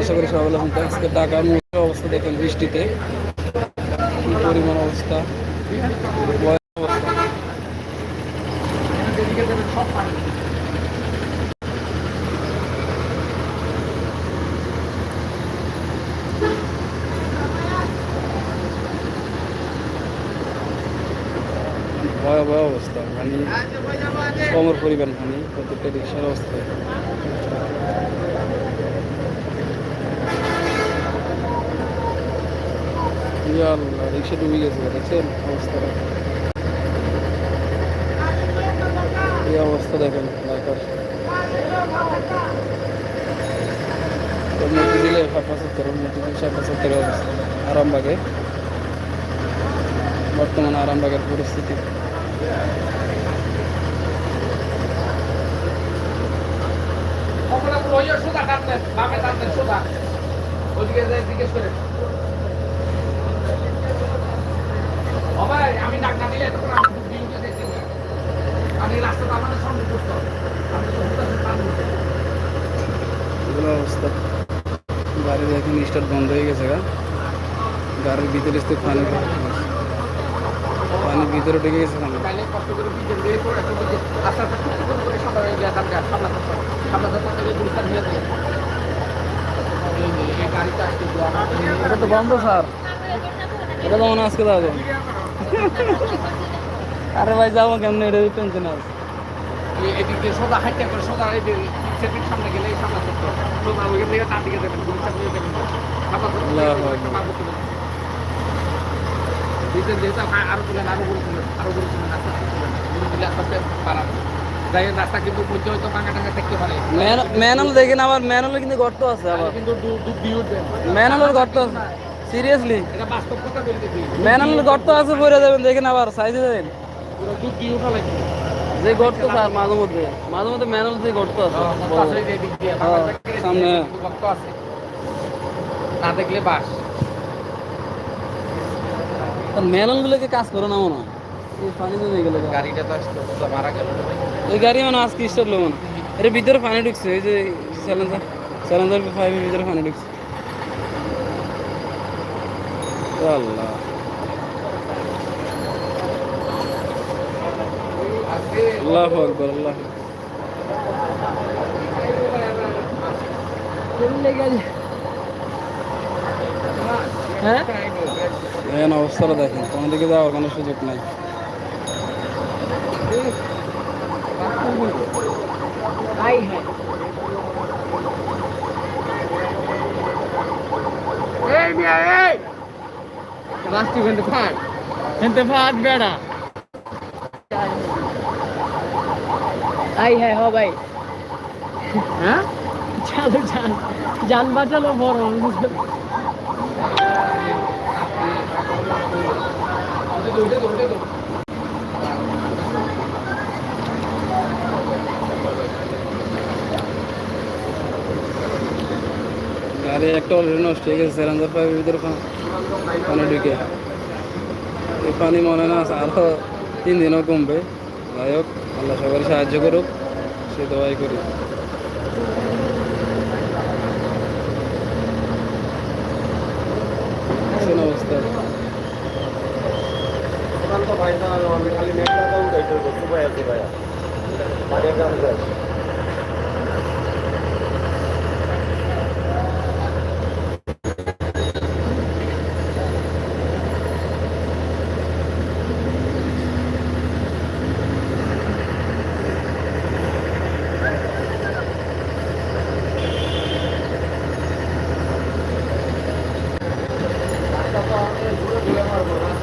আশা করি সবাই ভালো তো আজকে ঢাকার মুহূর্তে অবস্থা দেখেন বৃষ্টিতে। কি পরিমাণ অবস্থা। ভয়াবহ অবস্থা। পানি কমর পরিমাণ পানি প্রত্যেকটা রিক্সার অবস্থা। আল্লাহ রিক্সা ডুবে গেছে দেখছেন অবস্থাটা এই অবস্থা দেখেন, ঢাকার। মধ্যে দিলে দিলে পঁচাত্তর আরামবাগে। বর্তমানে আরামবাগের পরিস্থিতি। ওদিকে জিজ্ঞেস করে অবস্থা। গাড়ি দেখেন স্টার্ট বন্ধ হয়ে গেছে গা। গাড়ির ভিতরে আসতে পানি পানি ভিতরে ঢুকে গেছে এটা তো বন্ধ, স্যার। এটা তো মনে আজকে যাব। আরে ভাই, যাব কেমন? এটা টেনশন আছে। এদিক সোজা হাইটটা করে সোজা এই সামনে গেলে সামনে করতে হবে। সোজা ওইখান থেকে তার দিকে যাবেন গুলিস্তান নিয়ে যাবেন সামলাতে হবে। আল্লাহু একটা মারবো তুলে। দিতে দিতে আ- আরও তুলেন আরও গরু তুলেন আরও গরু তুলেন আস্তে আস্তে তুলেন গরু তুলে আস্তে আস্তে পারান যাই রাস্তা কিন্তু মধ্যে হয়তো ভাঙা টাঙা থাকতে পারে। ম্যানুয়াল দেখেন আবার ম্যানুয়ালে কিন্তু গর্ত আছে আবার। কিন্তু ম্যানুয়ালের গর্ত আছে। সিরিয়াসলি এটা বাস্তব কথা বলতেছি ম্যানুয়ালের গর্ত আছে পড়ে যাবেন দেখেন আবার সাইজে পুরো উঠা লাগবে যে গর্ত স্যার মাঝে মধ্যে। মাঝে মধ্যে ম্যানুয়াল যে গর্ত আছে বড়। আছে যে দিক দিয়ে হ্যাঁ, সামনে। ভক্ত আছে না দেখলে বাস। আর ম্যানুয়াল গুলোকে কাজ করে না মনে হয়। পানি হয়ে গেল গাড়িটা তো আসতো মারা গেল ওই গাড়ি মানে আজকে স্টার্ট মানে এর ভিতরে পানি ঢুকছে এই যে স্যালেন্সার স্যালেন্সার ফাইভের ভিতরে পানি ঢুকছে। আল্লাহ আজকে আল্লাহ আকবর আল্লাহ হ্যাঁ? অবস্থাটা দেখেন কোনো দিকে যাওয়ার কোনো সুযোগ নাই। ঘণ্টা ফাট। ফাট বেড়া। আই হ্যাঁ হ ভাই। হ্যাঁ? চালু যান যান বাঁচালো বড় উঠে একটা অলরেডি নষ্ট হয়ে গেছে স্যালেন্সার ফাইভের ভিতরে পানি ঢুকে। এই পানি মনে না আরও তিন দিনও কমবে। যাই হোক। আল্লাহ সবারই সাহায্য করুক সে দোয়াই করি। অবস্থা। খালি নেটটা দাও ভাইয়া